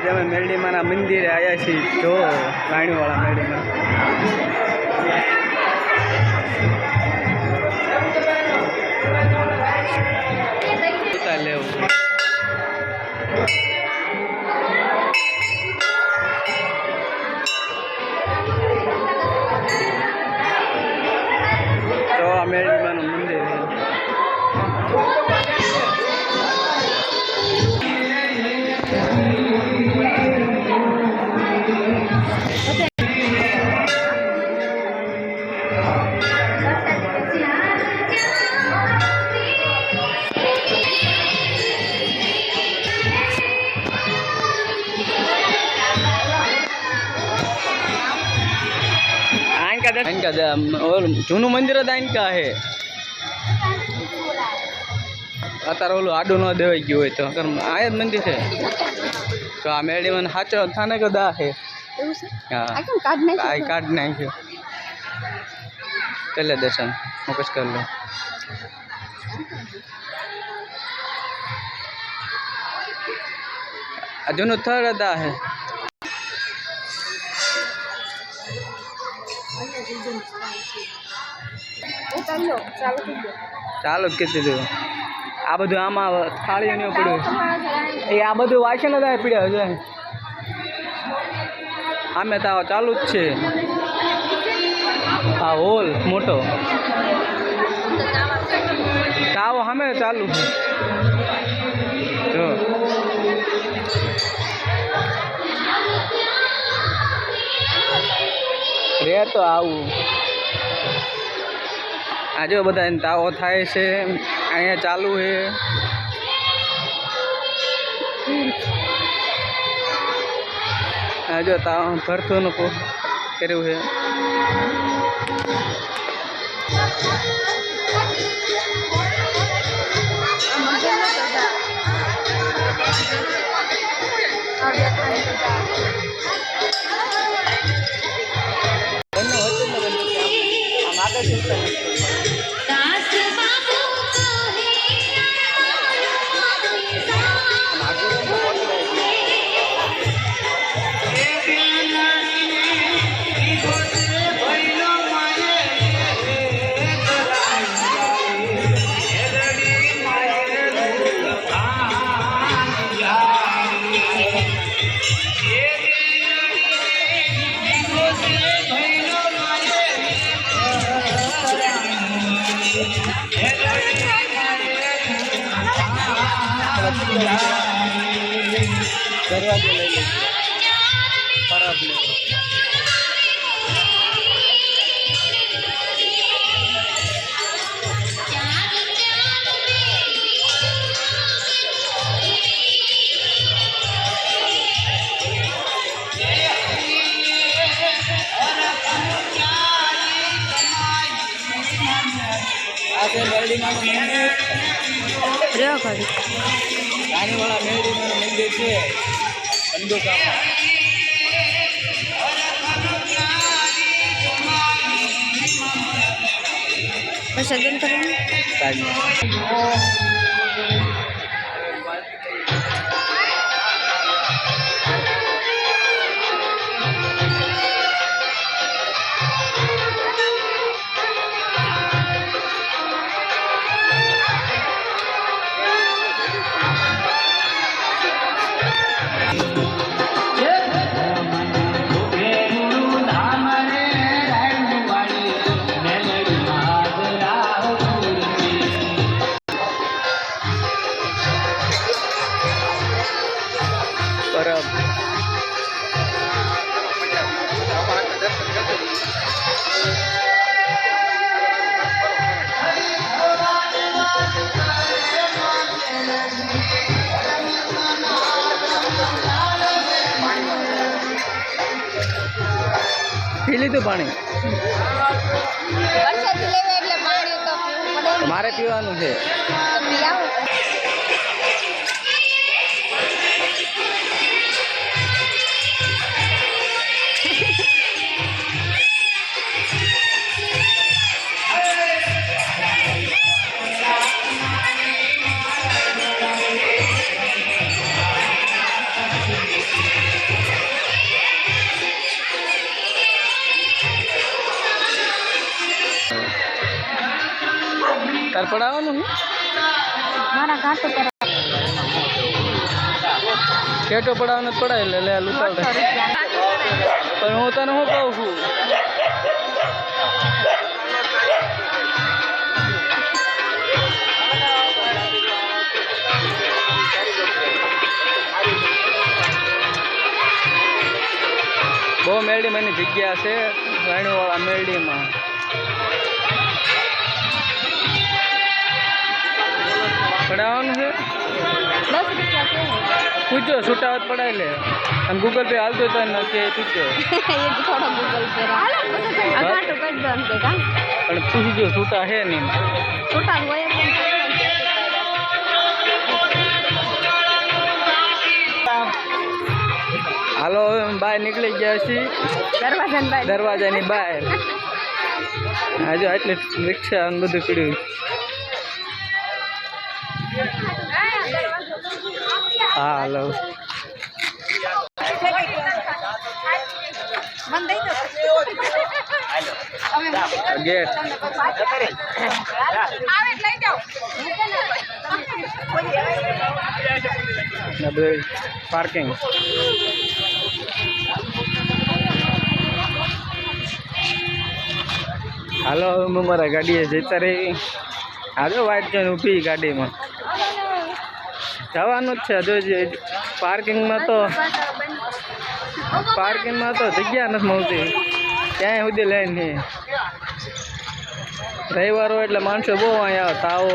આજે અમે મેરડીમાના મંદિરે આવ્યા છીએ. જો રાણીવાળા મેરડીમાં. લેવું. આઈનકા દે આઈનકા દે ઓલ જૂનું મંદિર જ આઈનકા હે અત્યારે ઓલું આડું ન દેવાઈ ગયું હોય તો આ જ મંદિર છે તો આ મેળીમાં સાચો થાને કદા હે એવું છે? હા આ કેમ કાઢ આ નાખ્યું કાર્ડ નાખ્યો. કરી લે દર્શન હું કશ કરી લો. આ જૂનું થર્ડ હતા હે. ચાલુ જ કીધું હતું આ બધું આમાં થાળીઓ પડ્યું એ આ બધું વાસણ જ પીડ્યા છે. આમે તો ચાલુ જ છે. આ હોલ મોટો. તાવો સામે ચાલુ છે. જો. તો આવું. આજે બધા તાવો થાય છે, અહીંયા ચાલુ છે. આજે તાવ ભરતું નું કર્યું છે. દરવાજો લઈ લે ખરાબ નહીં આ છે મેરડીમાનું મંદિર રહ્યો કરી રાણીવાળા મેરડીમાનું મંદિર છે. બંદુકામાં. વિસર્જન કરવાનું પી લીધું પાણી. મારે પીવાનું છે તાર પડાવવાનું કેટો પડાવવાનું પડાય એટલે લે દોઢસો પણ હું તને શું કહું છું? બહુ મેરડીમાં એની જગ્યા છે રાણીવાળા મેરડીમાં પડાવવાનું છે? દસ રૂપિયા છે પૂછજો છૂટાવત પડાય લે. અને ગૂગલ પે હાલતો તો નથી કે પૂછો થોડો ગૂગલ પે હાલો કા પણ પૂછજો છૂટા છે નહીં. છોટા હોય હાલો હવે બહાર નીકળી ગયા છીએ. દરવાજા ને દરવાજાની બહાર. આજે એટલે રિક્ષા બધું પડ્યું. હા હાલો ગેટ પાર્કિંગ હાલો હવે મારા ગાડીએ જતા રહી. હાલો વાઈટ જોઈને ઊભી ગાડીમાં. જવાનું જ છે. હજુ પાર્કિંગમાં તો પાર્કિંગમાં તો જગ્યા નથી મળતી. ક્યાંય સુધી લાઈન. નહીં રવિવાર એટલે માણસો બહુ અહીંયા તાવો